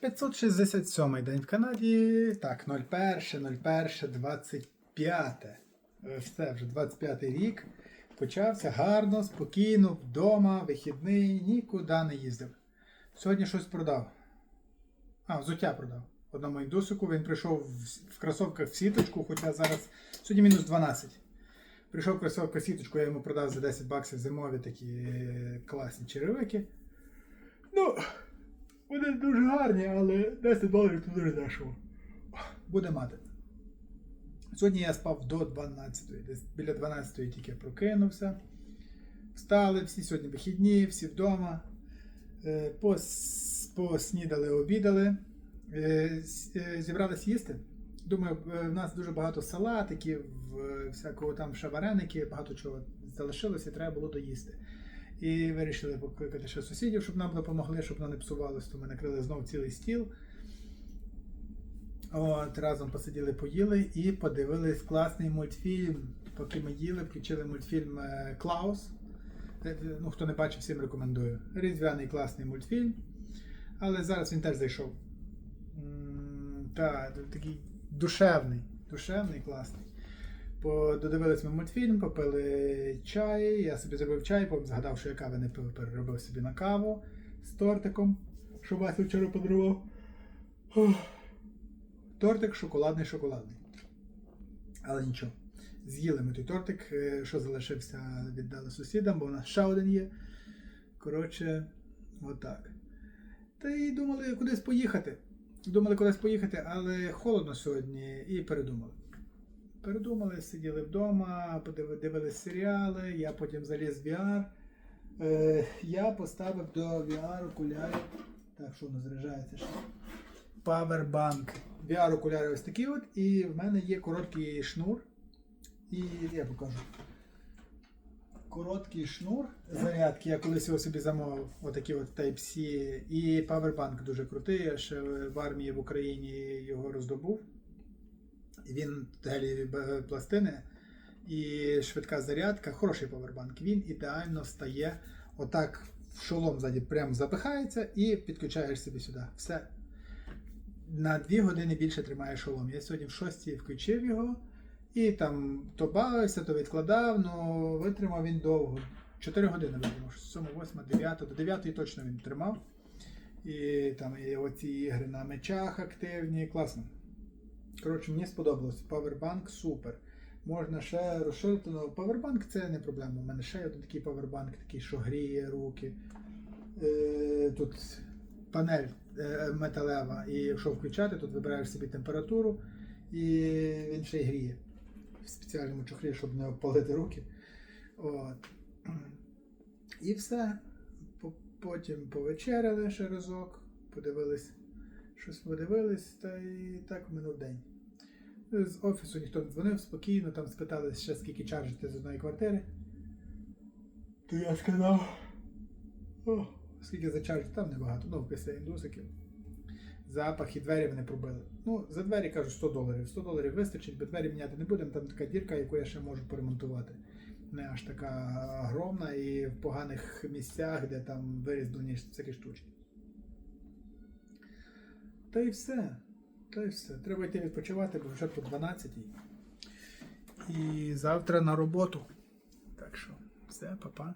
567 день в Канаді. Так, 01, 01, 25. Е, Все, вже 25 рік. Почався гарно, спокійно, вдома, вихідний, нікуди не їздив. Сьогодні щось продав. А, взуття продав. Одному індусику він прийшов в, кросовках в сіточку, хоча зараз сьогодні мінус 12. Прийшов в кросовках в сіточку, я йому продав за 10 баксів зимові такі е, класні черевики. Ну, вони дуже гарні, але 10 доларів це дуже дешево. Буде мати. Сьогодні я спав до 12, десь біля 12-ї тільки прокинувся. Встали, всі сьогодні вихідні, всі вдома. Е, пос- Поснідали, обідали. Е, е, Зібрались їсти. Думаю, в нас дуже багато салатиків, всякого там ще багато чого залишилося, і треба було доїсти. І вирішили покликати ще сусідів, щоб нам допомогли, щоб воно не псувалося. То ми накрили знову цілий стіл. От, разом посиділи, поїли і подивились класний мультфільм. Поки ми їли, включили мультфільм е, Клаус. Е, Ну, хто не бачив, всім рекомендую. Різдвяний класний мультфільм. Але зараз він теж зайшов. Та, такий душевний, душевний, класний. Додивились ми мультфільм, попили чай. Я собі зробив чай, потім згадав, що я кави не пив, переробив собі на каву з тортиком, що Вася вчора подарував. Тортик шоколадний шоколадний. Але нічого. З'їли ми той тортик, е, що залишився, віддали сусідам, бо у нас ще один є. Коротше, отак. Та й думали кудись поїхати. Думали кудись поїхати, але холодно сьогодні і передумали. Передумали, сиділи вдома, дивились серіали, я потім заліз в VR. Е, я поставив до VR окулярів. Так, що воно заряджається ще? Powerbank. VR окуляри ось такі от, і в мене є короткий шнур. І я покажу. Короткий шнур зарядки, я колись його собі замовив, отакі от Type-C. І Powerbank дуже крутий. Я ще в армії в Україні його роздобув. Він гелієві пластини і швидка зарядка, хороший павербанк. Він ідеально стає отак в шолом ззаді прям запихається і підключаєш собі сюди. Все. На 2 години більше тримає шолом. Я сьогодні в 6 включив його і там то бавився, то відкладав, але витримав він довго. 4 години витримав. 7, 8, 9, до 9 точно він тримав. І там і оці ігри на мечах активні, класно. Коротше, мені сподобалось. Powerbank супер. Можна ще розширити, але Powerbank це не проблема. У мене ще є такий Powerbank, такий, що гріє руки. Е, тут панель е, металева, і якщо включати, тут вибираєш собі температуру, і він ще й гріє. В спеціальному чохлі, щоб не опалити руки. От. І все. Потім повечеряли ще разок, подивились, щось подивились, та і так минув день. З офісу ніхто не дзвонив спокійно, там спитали ще скільки чаржити з одної квартири. То я сказав. О, скільки за чарж, там небагато, ну, після індусиків. Запах і двері мене пробили. Ну, за двері кажуть 100 доларів. 100 доларів вистачить, бо двері міняти не будемо, там така дірка, яку я ще можу поремонтувати. Не аж така огромна і в поганих місцях, де там вирізблені всякі штучки. Та й все. Та й все. Треба йти відпочивати, бо вже по 12. І завтра на роботу. Так що, все, па-па.